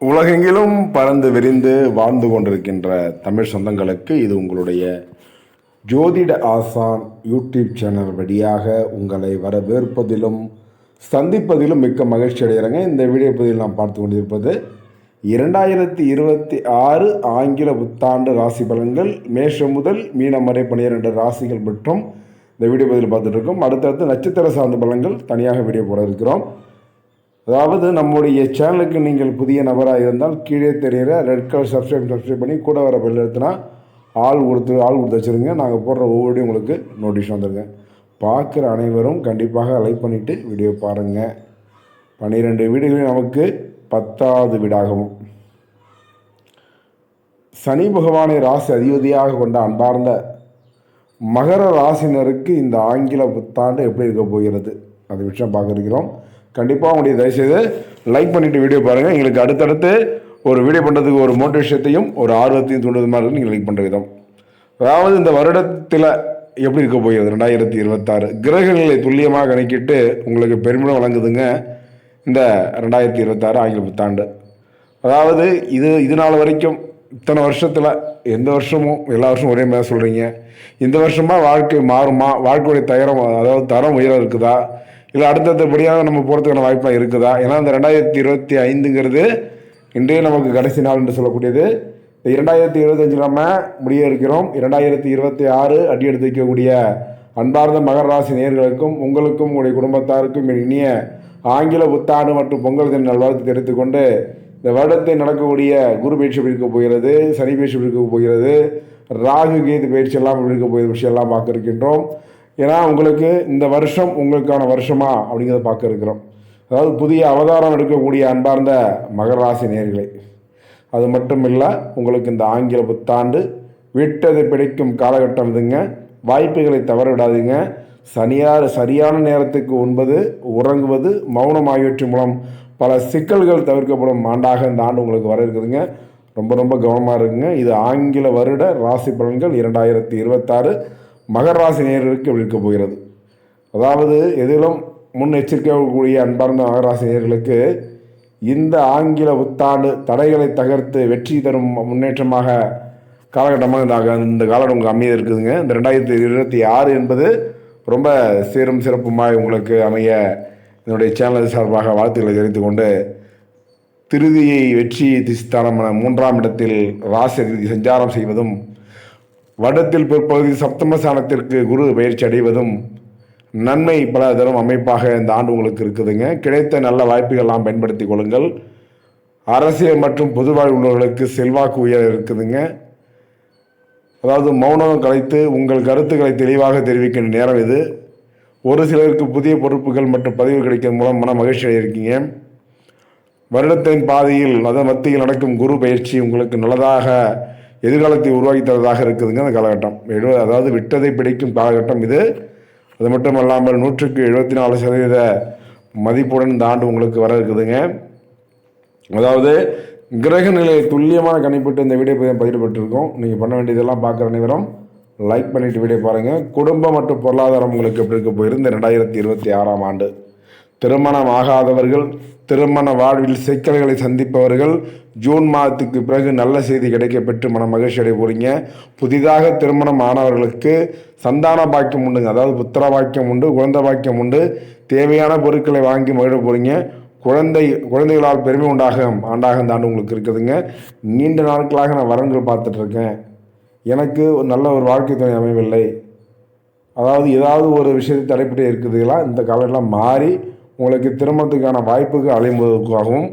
உலகெங்கிலும் பறந்து விரிந்து வாழ்ந்து கொண்டிருக்கின்ற தமிழ் சொந்தங்களுக்கு இது உங்களுடைய ஜோதிட ஆசான் யூடியூப் சேனல் வழியாக உங்களை வரவேற்பதிலும் சந்திப்பதிலும் மிக்க மகிழ்ச்சி அடைகிறேங்க. இந்த வீடியோ பதிவில் நாம் பார்த்து கொண்டிருப்பது இரண்டாயிரத்தி இருபத்தி ஆறு ஆங்கில புத்தாண்டு ராசி பலன்கள். மேஷம் முதல் மீனம் வரை பனிரெண்டு ராசிகள் மற்றும் இந்த வீடியோ பதிவில் பார்த்துட்ருக்கோம் அடுத்தடுத்து நட்சத்திர சார்ந்த பலன்கள் தனியாக வீடியோ போட இருக்கிறோம். அதாவது நம்முடைய சேனலுக்கு நீங்கள் புதிய நபராக இருந்தால் கீழே தெரிகிற ரெட் கலர் சப்ஸ்கிரைப் சப்ஸ்கிரைப் பண்ணி கூட வர பெல் எடுத்துனா ஆள் கொடுத்து ஆள் கொடுத்து வச்சுருங்க. நாங்கள் போடுற ஒவ்வொரு உங்களுக்கு நோட்டீஸ் வந்துருங்க. பார்க்குற அனைவரும் கண்டிப்பாக லைக் பண்ணிவிட்டு வீடியோ பாருங்கள் பன்னிரெண்டு வீடுகளில் நமக்கு பத்தாவது வீடாகவும். சனி பகவானை ராசி அதிபதியாக கொண்ட அன்பார்ந்த மகர ராசினருக்கு இந்த ஆங்கில புத்தாண்டு எப்படி இருக்க போகிறது? அது விஷயம் பார்க்க இருக்கிறோம். கண்டிப்பாக உங்களுடைய தயவுசெய்து லைக் பண்ணிவிட்டு வீடியோ பாருங்கள் எங்களுக்கு அடுத்தடுத்து ஒரு வீடியோ பண்ணுறதுக்கு ஒரு மோட்டிவேஷத்தையும் ஒரு ஆர்வத்தையும் தூண்டுறது மாதிரி நீங்கள் லைக் பண்ணுற விதம். அதாவது இந்த வருடத்தில் எப்படி இருக்க போகிறது? ரெண்டாயிரத்தி இருபத்தாறு. கிரகங்களை துல்லியமாக கணக்கிட்டு உங்களுக்கு பெருமிடம் வழங்குதுங்க. இந்த ரெண்டாயிரத்தி இருபத்தாறு ஆங்கில புத்தாண்டு. அதாவது இது இது நாள் வரைக்கும் இத்தனை வருஷத்தில் எந்த வருஷமும் எல்லா வருஷமும் ஒரே மாதிரி சொல்கிறீங்க இந்த வருஷமாக வாழ்க்கை மாறுமா? வாழ்க்கையுடைய தரம் அதாவது தரம் உயரம் இருக்குதா? இல்லை அடுத்தடுத்தபடியாக நம்ம போகிறதுக்கான வாய்ப்பாக இருக்குதா? ஏன்னா இந்த ரெண்டாயிரத்தி இருபத்தி ஐந்துங்கிறது இன்றைய நமக்கு கடைசி நாள் என்று சொல்லக்கூடியது. இந்த இரண்டாயிரத்தி இருபத்தஞ்சு நம்ம முடிய இருக்கிறோம். இரண்டாயிரத்தி இருபத்தி ஆறு அடி எடுத்து வைக்கக்கூடிய அன்பார்ந்த மகர ராசி நேர்களுக்கும் உங்களுக்கும் உங்களுடைய குடும்பத்தாருக்கும் இனிய ஆங்கில புத்தாண்டு மற்றும் பொங்கல் தின நல்வாழ்த்து தெரிவித்துக்கொண்டு இந்த வருடத்தில் நடக்கக்கூடிய குரு பயிற்சி எப்படி இருக்க போகிறது சனி பயிற்சி எப்படி இருக்க போகிறது ராகு கேது பயிற்சி எல்லாம் எப்படி இருக்க போகிற விஷயம் எல்லாம் பார்க்க இருக்கின்றோம். ஏன்னா உங்களுக்கு இந்த வருஷம் உங்களுக்கான வருஷமா அப்படிங்கிறத பார்க்க இருக்கிறோம். அதாவது புதிய அவதாரம் எடுக்கக்கூடிய அன்பார்ந்த மகர ராசி நேர்களை அது மட்டும் இல்லை உங்களுக்கு இந்த ஆங்கில புத்தாண்டு விட்டதை பிடிக்கும் காலகட்டம் இதுங்க. வாய்ப்புகளை தவற விடாதீங்க சனியார் சரியான நேரத்துக்கு உண்பது உறங்குவது மௌனம் ஆகியவற்றின் மூலம் பல சிக்கல்கள் தவிர்க்கப்படும் ஆண்டாக இந்த ஆண்டு உங்களுக்கு வர இருக்குதுங்க. ரொம்ப ரொம்ப கவனமாக இருக்குங்க இது ஆங்கில வருட ராசி பலன்கள் இரண்டாயிரத்தி இருபத்தாறு. மகர ராசி நேர்களுக்கு விழுக்கப் போகிறது. அதாவது எதிலும் முன் எச்சரிக்கக்கூடிய அன்பார்ந்த மகராசி நேர்களுக்கு இந்த ஆங்கில புத்தாண்டு தடைகளை தகர்த்து வெற்றி தரும் முன்னேற்றமாக காலகட்டமாக இந்த இந்த காலம் உங்களுக்கு அமைய இருக்குதுங்க. இந்த ரெண்டாயிரத்தி இருபத்தி ஆறு என்பது ரொம்ப சீரும் சிறப்புமாய் உங்களுக்கு அமைய என்னுடைய சேனல் சார்பாக வாழ்த்துக்களை தெரிவித்துக் கொண்டு திருதியை வெற்றி திஸ்தானமான மூன்றாம் இடத்தில் ராசி சஞ்சாரம் செய்வதும் வருடத்தில் பிற்பகுதி சப்தமஸ்தானத்திற்கு குரு பயிற்சி அடைவதும் நன்மை பல தரும் அமைப்பாக இந்த ஆண்டு உங்களுக்கு இருக்குதுங்க. கிடைத்த நல்ல வாய்ப்புகள்லாம் பயன்படுத்தி கொள்ளுங்கள். அரசியல் மற்றும் பொது உள்ளவர்களுக்கு செல்வாக்கு உயர இருக்குதுங்க. அதாவது மௌனம் கலைத்து உங்கள் கருத்துக்களை தெளிவாக தெரிவிக்கின்ற நேரம் இது. ஒரு சிலருக்கு புதிய பொறுப்புகள் மற்றும் பதிவு கிடைக்கும் மூலம் மன மகிழ்ச்சி அடையிருக்கீங்க வருடத்தின் பாதையில் மத மத்தியில் நடக்கும் குரு பயிற்சி உங்களுக்கு நல்லதாக எதிர்காலத்தை உருவாக்கி தரதாக இருக்குதுங்க அந்த காலகட்டம். எழுபது அதாவது விட்டதை பிடிக்கும் காலகட்டம் இது. அது மட்டும் அல்லாமல் நூற்றுக்கு எழுபத்தி நாலு சதவீத மதிப்புடன் இந்த ஆண்டு உங்களுக்கு வர இருக்குதுங்க. அதாவது கிரக நிலையை துல்லியமான கணிப்பிட்டு இந்த வீடியோ பதிவு பதிவிடப்பட்டிருக்கோம். நீங்கள் பண்ண வேண்டியதெல்லாம் பார்க்குற அனைவரும் லைக் பண்ணிவிட்டு வீடியோ பாருங்கள் குடும்பம் மற்றும் பொருளாதாரம் உங்களுக்கு எப்படி இருக்க போயிருந்து ரெண்டாயிரத்தி இருபத்தி ஆறாம் ஆண்டு. திருமணம் ஆகாதவர்கள் திருமண வாழ்வில் சிக்கல்களை சந்திப்பவர்கள் ஜூன் மாதத்துக்கு பிறகு நல்ல செய்தி கிடைக்க பெற்று மன மகிழ்ச்சி அடைய போகிறீங்க புதிதாக திருமணம் ஆனவர்களுக்கு சந்தான பாக்கியம் உண்டுங்க அதாவது புத்திர பாக்கியம் உண்டு குழந்தை பாக்கியம் உண்டு. தேவையான பொருட்களை வாங்கி மகிழ போகிறீங்க குழந்தை குழந்தைகளால் பெருமை உண்டாகும். ஆண்டாக இந்த ஆண்டு உங்களுக்கு இருக்குதுங்க நீண்ட நாட்களாக நான் வரன்கள் பார்த்துட்ருக்கேன் எனக்கு ஒரு நல்ல ஒரு வாழ்க்கை துணை அமையவில்லை. அதாவது ஏதாவது ஒரு விஷயத்தை தடைப்பட்டு இருக்குதுங்களா இந்த காலத்தில் மாறி உங்களுக்கு திருமணத்துக்கான வாய்ப்புக்கு அலையும்போதற்காகவும்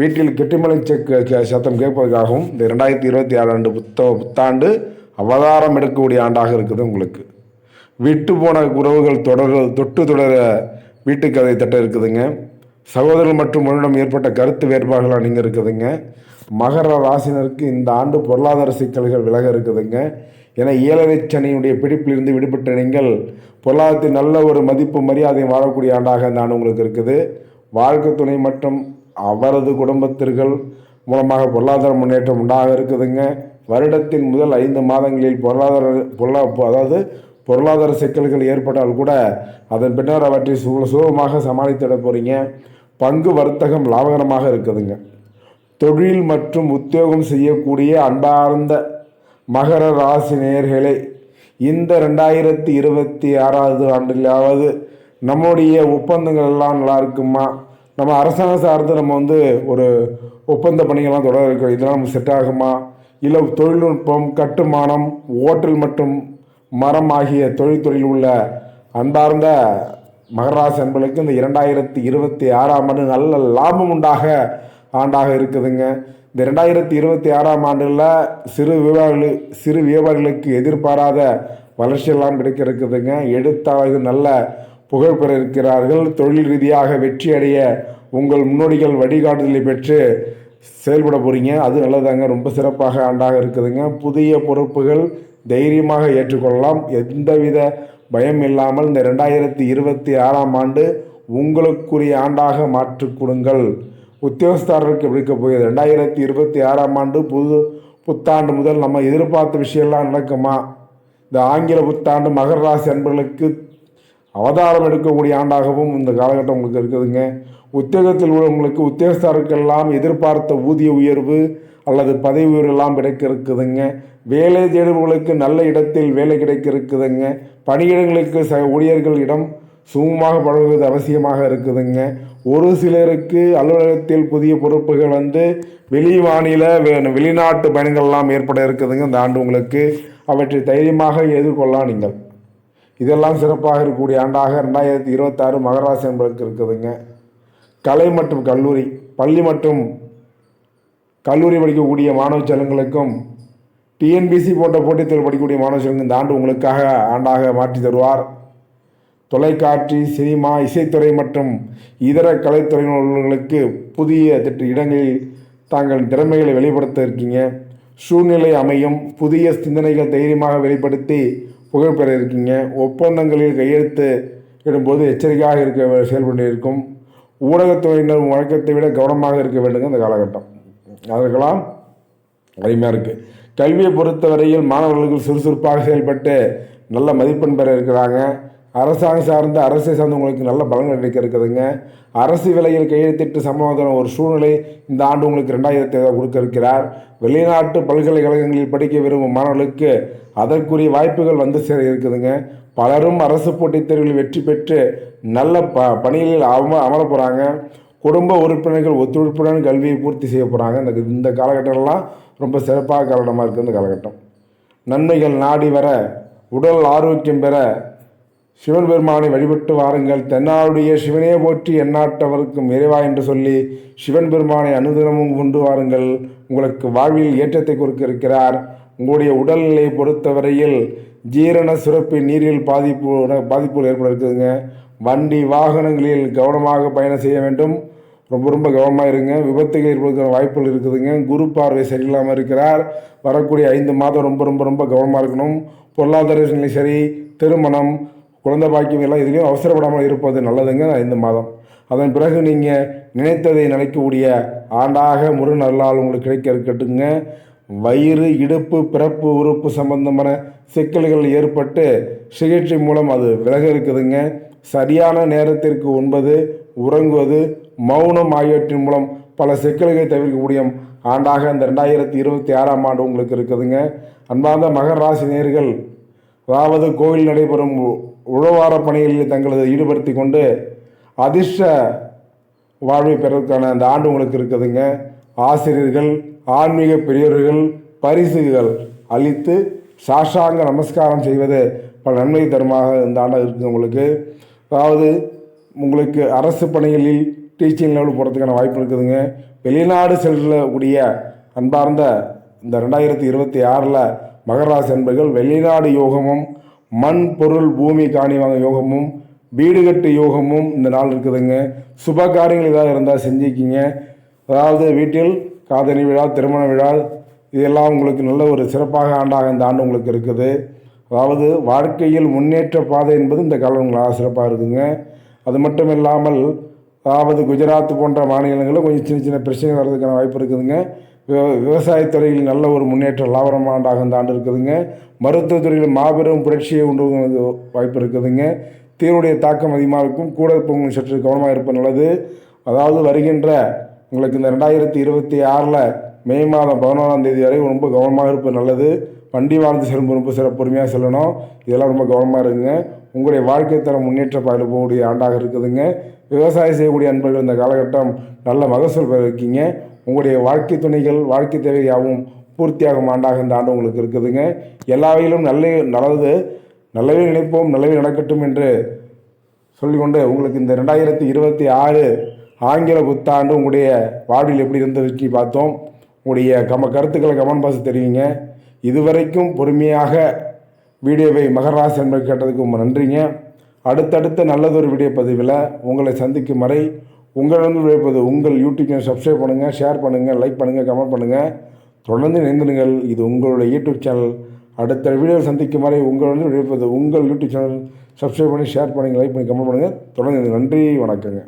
வீட்டில் கெட்டிமலை செக் சத்தம் கேட்பதற்காகவும் இந்த ரெண்டாயிரத்தி இருபத்தி ஆறு ஆண்டு புத்த புத்தாண்டு அவதாரம் எடுக்கக்கூடிய ஆண்டாக இருக்குது உங்களுக்கு. விட்டு போன உறவுகள் தொடர் தொட்டு தொடர வீட்டுக்கதை தட்ட இருக்குதுங்க. சகோதரர் மற்றும் உன்னிடம் ஏற்பட்ட கருத்து வேறுபாடுகள் நீங்கள் இருக்குதுங்க. மகர ராசினருக்கு இந்த ஆண்டு பொருளாதார சிக்கல்கள் விலக இருக்குதுங்க. ஏன்னா ஏழரை சனியுடைய பிடிப்பிலிருந்து விடுபட்ட நீங்கள் பொருளாதாரத்தில் நல்ல ஒரு மதிப்பு மரியாதையும் வாழக்கூடிய ஆண்டாக இந்த ஆண்டு உங்களுக்கு இருக்குது. வாழ்க்கை துணை மற்றும் அவரது குடும்பத்திற்கள் மூலமாக பொருளாதார முன்னேற்றம் உண்டாக இருக்குதுங்க. வருடத்தின் முதல் ஐந்து மாதங்களில் பொருளாதார பொருளா அதாவது பொருளாதார சிக்கல்கள் ஏற்பட்டால் கூட அதன் பின்னர் அவற்றை சு சுலபமாக சமாளித்திட போகிறீங்க பங்கு வர்த்தகம் லாபகரமாக இருக்குதுங்க. தொழில் மற்றும் உத்தியோகம் செய்யக்கூடிய அன்பார்ந்த மகர ராசி நேயர்களே இந்த ரெண்டாயிரத்தி இருபத்தி ஆறாவது ஆண்டிலாவது நம்முடைய ஒப்பந்தங்கள் எல்லாம் நல்லா இருக்குமா? நம்ம அரசாங்கம் சார்ந்து நம்ம வந்து ஒரு ஒப்பந்த பணிகள்லாம் தொடர இருக்கோம் இதெல்லாம் நமக்கு செட் ஆகுமா? இல்லை தொழில்நுட்பம் கட்டுமானம் ஓட்டல் மற்றும் மரம் ஆகிய தொழில்துறையில் உள்ள அன்பார்ந்த மகராசி அன்பர்களுக்கு இந்த இரண்டாயிரத்தி இருபத்தி ஆறாம் ஆண்டு நல்ல லாபம் உண்டாக ஆண்டாக இருக்குதுங்க. இந்த ரெண்டாயிரத்தி இருபத்தி ஆறாம் ஆண்டில் சிறு வியாபாரிகள் சிறு வியாபாரிகளுக்கு எதிர்பாராத வளர்ச்சியெல்லாம் கிடைக்க இருக்குதுங்க எழுத்தாளர்கள் நல்ல புகழ் பெற இருக்கிறார்கள் தொழில் ரீதியாக வெற்றி அடைய உங்கள் முன்னோடிகள் வழிகாட்டுதலை பெற்று செயல்பட போகிறீங்க அது நல்லதாங்க ரொம்ப சிறப்பாக ஆண்டாக இருக்குதுங்க. புதிய பொறுப்புகள் தைரியமாக ஏற்றுக்கொள்ளலாம். எந்தவித பயம் இல்லாமல் இந்த ரெண்டாயிரத்தி இருபத்தி ஆறாம் ஆண்டு உங்களுக்குரிய ஆண்டாக மாற்றிக் கொடுங்கள். உத்தியோகஸ்தாரருக்கு எப்படி இருக்க போகுது ரெண்டாயிரத்தி இருபத்தி ஆறாம் ஆண்டு புது புத்தாண்டு முதல் நம்ம எதிர்பார்த்த விஷயம்லாம் நடக்குமா? இந்த ஆங்கில புத்தாண்டு மகர ராசி அன்பர்களுக்கு அவதாரம் எடுக்கக்கூடிய ஆண்டாகவும் இந்த காலகட்டம் உங்களுக்கு இருக்குதுங்க. உத்தியோகத்தில் உள்ளவங்களுக்கு உத்தியோகஸ்தாருக்கெல்லாம் எதிர்பார்த்த ஊதிய உயர்வு அல்லது பதவி உயர்வு எல்லாம் கிடைக்க இருக்குதுங்க வேலை தேடுபவர்களுக்கு நல்ல இடத்தில் வேலை கிடைக்க இருக்குதுங்க பணியிடங்களுக்கு சக ஊழியர்களிடம் சுமூகமாக பழகுவது அவசியமாக இருக்குதுங்க. ஒரு சிலருக்கு அலுவலகத்தில் புதிய பொறுப்புகள் வந்து வெளி மாநில வே- வெளிநாட்டு பயணங்கள்லாம் ஏற்பட இருக்குதுங்க இந்த ஆண்டு உங்களுக்கு. அவற்றை தைரியமாக எதிர்கொள்ளலாம் நீங்கள். இதெல்லாம் சிறப்பாக இருக்கக்கூடிய ஆண்டாக ரெண்டாயிரத்தி இருபத்தாறு மகராசி என்பதற்கு இருக்குதுங்க. கலை மற்றும் கல்லூரி பள்ளி மற்றும் கல்லூரி படிக்கக்கூடிய மாணவ செல்வங்களுக்கும் டிஎன்பிசி போன்ற போட்டித் தேர்வு படிக்கக்கூடிய மாணவ செல்வங்கள் இந்த ஆண்டு உங்களுக்காக ஆண்டாக மாற்றி தருவார். தொலைக்காட்சி சினிமா இசைத்துறை மற்றும் இதர கலைத்துறையினர்களுக்கு புதிய திட்ட இடங்களில் தாங்கள் திறமைகளை வெளிப்படுத்த இருக்கீங்க. சூழ்நிலை அமையும். புதிய சிந்தனைகள் தைரியமாக வெளிப்படுத்தி புகழ்பெற இருக்கீங்க. ஒப்பந்தங்களில் கையெழுத்து இடும்போது எச்சரிக்கையாக இருக்க செயல்பட்டு இருக்கும். ஊடகத்துறையினர் வழக்கத்தை விட கவனமாக இருக்க வேண்டுங்க இந்த காலகட்டம். அதற்கெல்லாம் அருமையாக இருக்குது கல்வியை பொறுத்தவரையில் மாணவர்களுக்கு சுறுசுறுப்பாக செயல்பட்டு நல்ல மதிப்பெண் பெற இருக்கிறாங்க. அரசாங்கம் சார்ந்த அரசை சார்ந்தவங்களுக்கு நல்ல பலன் கிடைக்க இருக்குதுங்க. அரசு விலையில் கையெழுத்திட்டு சமாதான ஒரு சூழ்நிலை இந்த ஆண்டு உங்களுக்கு ரெண்டாயிரத்தி ஐநூறு கொடுக்க இருக்கிறார் வெளிநாட்டு பல்கலைக்கழகங்களில் படிக்க விரும்பும் மாணவர்களுக்கு அதற்குரிய வாய்ப்புகள் வந்து சேர இருக்குதுங்க. பலரும் அரசு போட்டித் தேர்வில் வெற்றி பெற்று நல்ல ப பணிகளில் அம அமர போகிறாங்க குடும்ப உறுப்பினர்கள் ஒத்துழைப்புடன் கல்வியை பூர்த்தி செய்ய போகிறாங்க இந்த இந்த காலகட்டம்லாம் ரொம்ப சிறப்பாக காலகட்டமாக இருக்குது இந்த காலகட்டம். நன்மைகள் நாடி வர உடல் ஆரோக்கியம் பெற சிவன் பெருமானை வழிபட்டு வாருங்கள். தென்னாளுடைய சிவனே போற்றி எண்ணாட்டவருக்கும் இறைவா என்று சொல்லி சிவன் பெருமானை அனுதினமும் கொண்டு வாருங்கள். உங்களுக்கு வாழ்வில் ஏற்றத்தை கொடுக்க இருக்கிறார் உங்களுடைய உடல்நிலையை பொறுத்தவரையில் ஜீரண சுரப்பு நீரில் பாதிப்பு பாதிப்புகள் ஏற்பட இருக்குதுங்க. வண்டி வாகனங்களில் கவனமாக பயணம் செய்ய வேண்டும். ரொம்ப ரொம்ப கவனமாக இருங்க. விபத்துகள் ஏற்படுகிற வாய்ப்புகள் இருக்குதுங்க. குரு பார்வை சரியில்லாமல் இருக்கிறார். வரக்கூடிய ஐந்து மாதம் ரொம்ப ரொம்ப ரொம்ப கவனமாக இருக்கணும். பொருளாதார நிலை சரி. திருமணம் குழந்தை பாக்கியம் எல்லாம் இதுலேயும் அவசரப்படாமல் இருப்பது நல்லதுங்க இந்த மாதம். அதன் பிறகு நீங்கள் நினைத்ததை நினைக்கக்கூடிய ஆண்டாக முரு நல்லால் உங்களுக்கு கிடைக்க இருக்கட்டுங்க. வயிறு இடுப்பு பிறப்பு உறுப்பு சம்பந்தமான சிக்கல்கள் ஏற்பட்டு சிகிச்சை மூலம் அது விலக இருக்குதுங்க. சரியான நேரத்திற்கு உண்பது உறங்குவது மௌனம் ஆகியவற்றின் மூலம் பல சிக்கல்களை தவிர்க்கக்கூடிய ஆண்டாக அந்த ரெண்டாயிரத்தி இருபத்தி ஆறாம் ஆண்டு உங்களுக்கு இருக்குதுங்க. அன்பார்ந்த மகர ராசி நேர்கள் அதாவது கோவில் நடைபெறும் உழவார பணிகளில் தங்களது ஈடுபடுத்தி கொண்டு அதிர்ஷ்ட வாழ்வை பெறதுக்கான அந்த ஆண்டு உங்களுக்கு இருக்குதுங்க. ஆசிரியர்கள் ஆன்மீக பெரியவர்கள் பரிசுகள் அளித்து சாஷாங்க நமஸ்காரம் செய்வது பல நன்மை தருமாக இந்த ஆண்டாக இருக்குது உங்களுக்கு. அதாவது உங்களுக்கு அரசு பணிகளில் டீச்சிங் லெவல் போகிறதுக்கான வாய்ப்பு இருக்குதுங்க. வெளிநாடு செல்லக்கூடிய அன்பார்ந்த இந்த ரெண்டாயிரத்தி இருபத்தி ஆறில் மகராசி என்பர்கள் வெளிநாடு யோகமும் மண் பொருள் பூமி காணி வாங்க யோகமும் வீடு கட்டு யோகமும் இந்த நாள் இருக்குதுங்க. சுப காரியங்கள் ஏதாவது இருந்தால் செஞ்சுக்கிங்க. அதாவது வீட்டில் காதணி விழா திருமண விழா இதெல்லாம் உங்களுக்கு நல்ல ஒரு சிறப்பாக ஆண்டாக இந்த ஆண்டு உங்களுக்கு இருக்குது. அதாவது வாழ்க்கையில் முன்னேற்ற பாதை என்பது இந்த காலம் உங்களுக்கு சிறப்பாக இருக்குங்க. அது மட்டும் இல்லாமல் அதாவது குஜராத் போன்ற மாநிலங்களில் கொஞ்சம் சின்ன சின்ன பிரச்சனை வர்றதுக்கான வாய்ப்பு இருக்குதுங்க. விவசாயத்துறையில் நல்ல ஒரு முன்னேற்றம் லாபகரமான ஆண்டாக இந்த ஆண்டு இருக்குதுங்க. மருத்துவத்துறையில் மாபெரும் புரட்சியை உண்டு வாய்ப்பு இருக்குதுங்க. தீருடைய தாக்கம் அதிகமாக இருக்கும். கூட இருப்பவங்க சற்று கவனமாக இருப்பது நல்லது. அதாவது வருகின்ற உங்களுக்கு இந்த ரெண்டாயிரத்தி இருபத்தி ஆறில் மே மாதம் பதினோராம் தேதி வரை ரொம்ப கவனமாக இருப்பது நல்லது. வண்டி வாழ்ந்து செல்லும் ரொம்ப சில பொறுமையாக செல்லணும். இதெல்லாம் ரொம்ப கவனமாக இருங்க. உங்களுடைய வாழ்க்கை தரம் முன்னேற்ற பாதையில் போகக்கூடிய ஆண்டாக இருக்குதுங்க. விவசாயம் செய்யக்கூடிய அன்பர்கள் இந்த காலகட்டம் நல்ல மகசூல் பெற இருக்கீங்க உங்களுடைய வாழ்க்கை துணைகள் வாழ்க்கை தேவை யாவும் பூர்த்தியாகும் ஆண்டாக இந்த ஆண்டு உங்களுக்கு இருக்குதுங்க. எல்லா வகையிலும் நல்ல நல்லது நல்லவே நினைப்போம் நல்லவே நடக்கட்டும் என்று சொல்லிக்கொண்டு உங்களுக்கு இந்த ரெண்டாயிரத்தி இருபத்தி ஆறு ஆங்கில புத்தாண்டு உங்களுடைய வாழ்வில் எப்படி இருந்ததுக்கு பார்த்தோம். உங்களுடைய கம கருத்துக்களை கமெண்ட் பாக்ஸ் தெரியுங்க இதுவரைக்கும் பொறுமையாக வீடியோவை மகராசி என்பது கேட்டதுக்கு ரொம்ப நன்றிங்க. அடுத்தடுத்த நல்லதொரு வீடியோ பதிவில் உங்களை சந்திக்கும் வரை உங்களிடம் விளைப்பது உங்கள் யூடியூப் சேனல் சப்ஸ்கிரைப் பண்ணுங்கள் ஷேர் பண்ணுங்கள் லைக் பண்ணுங்கள் கமெண்ட் பண்ணுங்கள் தொடர்ந்து இணைந்திருங்கள். இது உங்களுடைய யூடியூப் சேனல் அடுத்த வீடியோவில் சந்திக்கும் வரை உங்களிடம் விளைப்பது உங்கள் யூடியூப் சேனல் சப்ஸ்கிரைப் பண்ணி ஷேர் பண்ணுங்கள் லைக் பண்ணி கமெண்ட் பண்ணுங்கள் தொடர்ந்து நன்றி வணக்கங்க.